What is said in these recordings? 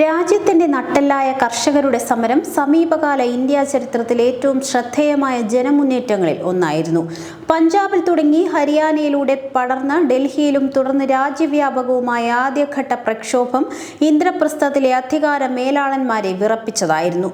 രാജ്യത്തിന്റെ നട്ടെല്ലായ കർഷകരുടെ സമരം സമീപകാല ഇന്ത്യ ചരിത്രത്തിൽ ഏറ്റവും ശ്രദ്ധേയമായ ജനമുന്നേറ്റങ്ങളിൽ ഒന്നായിരുന്നു. പഞ്ചാബിൽ തുടങ്ങി ഹരിയാനയിലൂടെ പടർന്ന് ഡൽഹിയിലും തുടർന്ന് രാജ്യവ്യാപകവുമായ ആദ്യഘട്ട പ്രക്ഷോഭം ഇന്ദ്രപ്രസ്ഥത്തിലെ അധികാര മേലാളന്മാരെ വിറപ്പിച്ചതായിരുന്നു.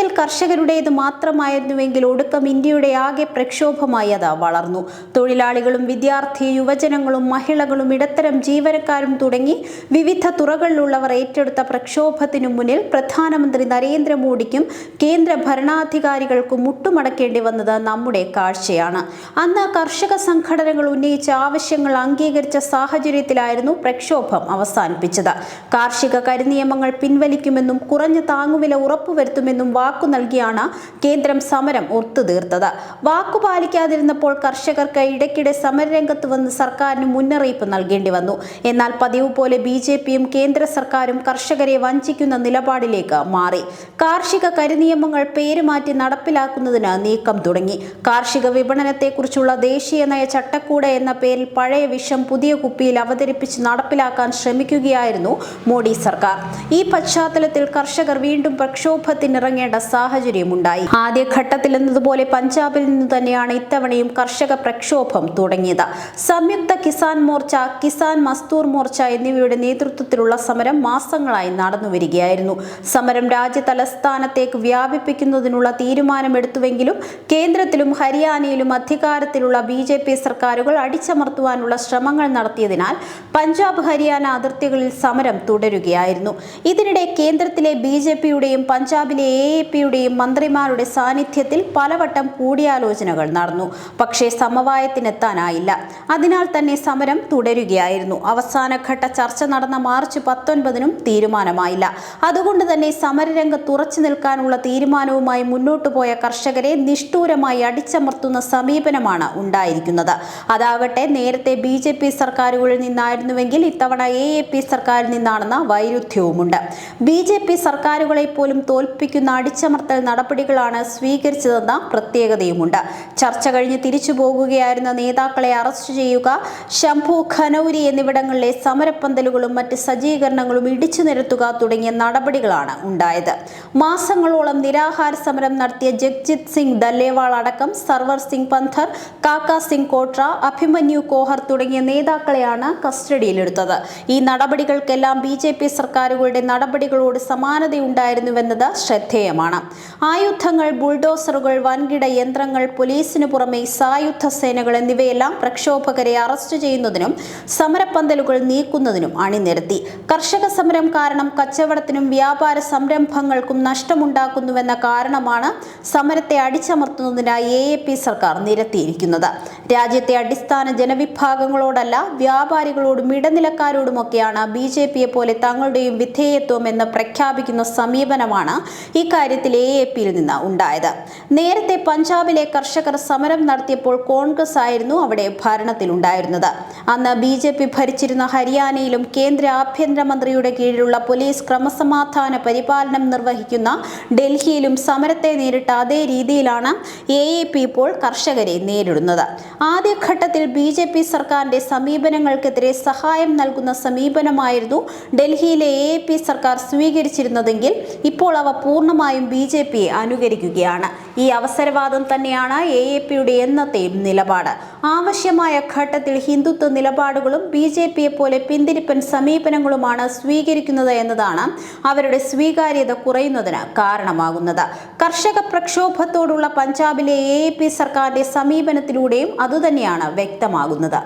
തുടക്കത്തിൽ കർഷകരുടേത് മാത്രമായിരുന്നുവെങ്കിൽ ഒടുക്കം ഇന്ത്യയുടെ ആകെ പ്രക്ഷോഭമായി അത് വളർന്നു. തൊഴിലാളികളും വിദ്യാർത്ഥി യുവജനങ്ങളും മഹിളകളും ഇടത്തരം ജീവനക്കാരും തുടങ്ങി വിവിധ തുറകളിലുള്ളവർ ഏറ്റെടുത്ത പ്രക്ഷോഭത്തിനു മുന്നിൽ പ്രധാനമന്ത്രി നരേന്ദ്രമോദിക്കും കേന്ദ്ര ഭരണാധികാരികൾക്കും മുട്ടുമടക്കേണ്ടി വന്നത് നമ്മുടെ കാഴ്ചയാണ്. അന്ന് കർഷക സംഘടനകൾ ഉന്നയിച്ച ആവശ്യങ്ങൾ അംഗീകരിച്ച സാഹചര്യത്തിലായിരുന്നു പ്രക്ഷോഭം അവസാനിപ്പിച്ചത്. കാർഷിക കരിനിയമങ്ങൾ പിൻവലിക്കുമെന്നും കുറഞ്ഞ താങ്ങുവില ഉറപ്പുവരുത്തുമെന്നും വാക്കു നൽകിയാണ് കേന്ദ്രം സമരം ഒത്തുതീർത്തത് വാക്കു പാലിക്കാതിരുന്നപ്പോൾ കർഷകർക്ക് ഇടയ്ക്കിടെ സമരരംഗത്ത് വന്ന് സർക്കാരിന് മുന്നറിയിപ്പ് നൽകേണ്ടി വന്നു. എന്നാൽ പതിവ് പോലെ ബി ജെ പിയും കേന്ദ്ര സർക്കാരും കർഷകരെ വഞ്ചിക്കുന്ന നിലപാടിലേക്ക് മാറി. കാർഷിക കരിനിയമങ്ങൾ പേരുമാറ്റി നടപ്പിലാക്കുന്നതിന് നീക്കം തുടങ്ങി. കാർഷിക വിപണനത്തെക്കുറിച്ചുള്ള ദേശീയ നയ ചട്ടക്കൂട് എന്ന പേരിൽ പഴയ വിഷം പുതിയ കുപ്പിയിൽ അവതരിപ്പിച്ച് നടപ്പിലാക്കാൻ ശ്രമിക്കുകയായിരുന്നു മോഡി സർക്കാർ. ഈ പശ്ചാത്തലത്തിൽ കർഷകർ വീണ്ടും പ്രക്ഷോഭത്തിനിറങ്ങേണ്ട സാഹചര്യമുണ്ടായി. ആദ്യഘട്ടത്തിൽ എന്നതുപോലെ പഞ്ചാബിൽ നിന്ന് തന്നെയാണ് ഇത്തവണയും കർഷക പ്രക്ഷോഭം തുടങ്ങിയത്. സംയുക്ത കിസാൻ മോർച്ച കിസാൻ മസ്തൂർ മോർച്ച എന്നിവയുടെ നേതൃത്വത്തിലുള്ള സമരം മാസങ്ങളായി നടന്നുവരികയായിരുന്നു. സമരം രാജ്യ തലസ്ഥാനത്തേക്ക് വ്യാപിപ്പിക്കുന്നതിനുള്ള തീരുമാനമെടുത്തുവെങ്കിലും കേന്ദ്രത്തിലും ഹരിയാനയിലും അധികാരത്തിലുള്ള ബി ജെ പി സർക്കാരുകൾ അടിച്ചമർത്തുവാനുള്ള ശ്രമങ്ങൾ നടത്തിയതിനാൽ പഞ്ചാബ് ഹരിയാന അതിർത്തികളിൽ സമരം തുടരുകയായിരുന്നു. ഇതിനിടെ കേന്ദ്രത്തിലെ ബി ജെ പിയുടെയും പഞ്ചാബിലെ എ എ പിയുടെയും മന്ത്രിമാരുടെ സാന്നിധ്യത്തിൽ പലവട്ടം കൂടിയാലോചനകൾ നടന്നു. പക്ഷേ സമവായത്തിനെത്താനായില്ല. അതിനാൽ തന്നെ സമരം തുടരുകയായിരുന്നു. അവസാനഘട്ട ചർച്ച നടന്ന മാർച്ച് പത്തൊൻപതിനും തീരുമാനമായില്ല. അതുകൊണ്ട് തന്നെ സമരരംഗത്ത് ഉറച്ചു നിൽക്കാനുള്ള തീരുമാനവുമായി മുന്നോട്ടു പോയ കർഷകരെ നിഷ്ഠൂരമായി അടിച്ചമർത്തുന്ന സമീപനമാണ് ഉണ്ടായിരിക്കുന്നത്. അതാകട്ടെ നേരത്തെ ബി ജെ പി സർക്കാരുകളിൽ നിന്നായിരുന്നുവെങ്കിൽ ഇത്തവണ എ എ പി സർക്കാരിൽ നിന്നാണെന്ന വൈരുദ്ധ്യവുമുണ്ട്. ബി ജെ പി സർക്കാരുകളെ പോലും തോൽപ്പിക്കുന്ന അടിച്ചമർത്തൽ നടപടികളാണ് സ്വീകരിച്ചതെന്ന പ്രത്യേകതയുമുണ്ട്. ചർച്ച കഴിഞ്ഞ് തിരിച്ചു പോകുകയായിരുന്ന നേതാക്കളെ അറസ്റ്റ് ചെയ്യുക ശംഭു ഖനൌരി എന്നിവിടങ്ങളിലെ സമരപ്പന്തലുകളും മറ്റ് സജ്ജീകരണങ്ങളും ഇടിച്ചു നിരത്തുക തുടങ്ങിയ നടപടികളാണ് ഉണ്ടായത്. മാസങ്ങളോളം നിരാഹാര സമരം നടത്തിയ ജഗ്ജിത് സിംഗ് ദല്ലേവാൾ അടക്കം സർവർ സിംഗ് പന്ഥർ കാക്ക സിംഗ് കോട്ര അഭിമന്യു കോഹർ തുടങ്ങിയ നേതാക്കളെയാണ് കസ്റ്റഡിയിലെടുത്തത്. ഈ നടപടികൾക്കെല്ലാം ബി സർക്കാരുകളുടെ നടപടികളോട് സമാനതയുണ്ടായിരുന്നുവെന്നത് ശ്രദ്ധേയമാണ്. ആയുധങ്ങൾ ബുൾഡോസറുകൾ വൻകിട യന്ത്രങ്ങൾ പോലീസിനു പുറമെ സായുധ സേനകൾ എന്നിവയെല്ലാം പ്രക്ഷോഭകരെ അറസ്റ്റ് ചെയ്യുന്നതിനും സമരപ്പന്തലുകൾ നീക്കുന്നതിനും അണിനിരത്തി. കർഷക സമരം കാരണം കച്ചവടത്തിനും വ്യാപാര സംരംഭങ്ങൾക്കും നഷ്ടമുണ്ടാക്കുന്നുവെന്ന കാരണമാണ് സമരത്തെ അടിച്ചമർത്തുന്നതിനായി എ എ പി സർക്കാർ നിരത്തിയിരിക്കുന്നത്. രാജ്യത്തെ അടിസ്ഥാന ജനവിഭാഗങ്ങളോടല്ല വ്യാപാരികളോടും ഇടനിലക്കാരോടുമൊക്കെയാണ് ബി ജെ പിയെ പോലെ തങ്ങളുടെയും വിധേയത്വം എന്ന് പ്രഖ്യാപിക്കുന്ന സമീപനമാണ് ഇക്കാര്യത്തിൽ എ എ പിയിൽ നിന്ന് ഉണ്ടായത്. നേരത്തെ പഞ്ചാബിലെ കർഷകർ സമരം നടത്തിയപ്പോൾ കോൺഗ്രസ് ആയിരുന്നു അവിടെ ഭരണത്തിലുണ്ടായിരുന്നത് അന്ന് ബി ജെ പി ഭരിച്ചിരുന്ന ഹരിയാനയിലും കേന്ദ്ര ആഭ്യന്തരമന്ത്രിയുടെ കീഴിലുള്ള പോലീസ് ക്രമസമാധാന പരിപാലനം നിർവഹിക്കുന്ന ഡൽഹിയിലും സമരത്തെ നേരിട്ട അതേ രീതിയിലാണ് എ എ പി ഇപ്പോൾ കർഷകരെ നേരിടുന്നത്. ആദ്യഘട്ടത്തിൽ ബി ജെ പി സർക്കാരിന്റെ സമീപനങ്ങൾക്കെതിരെ സഹായം നൽകുന്ന സമീപനമായിരുന്നു ഡൽഹിയിലെ എ എ പി സർക്കാർ സ്വീകരിച്ചിരുന്നതെങ്കിൽ ഇപ്പോൾ അവ പൂർണമായും ബി ജെ പിയെ അനുകരിക്കുകയാണ്. ഈ അവസരവാദം തന്നെയാണ് എ എ പിയുടെ എന്നത്തെയും നിലപാട്. ആവശ്യമായ ഘട്ടത്തിൽ ഹിന്ദുത്വ നിലപാടുകളും ബി ജെ പിയെ പോലെ പിന്തിരിപ്പൻ സമീപനങ്ങളുമാണ് സ്വീകരിക്കുന്നത് എന്നതാണ് അവരുടെ സ്വീകാര്യത കുറയുന്നതിന് കാരണമാകുന്നത്. കർഷക പ്രക്ഷോഭത്തോടുള്ള പഞ്ചാബിലെ എ എ പി സർക്കാരിന്റെ സമീപനത്തിലൂടെയും അതുതന്നെയാണ് വ്യക്തമാകുന്നത്.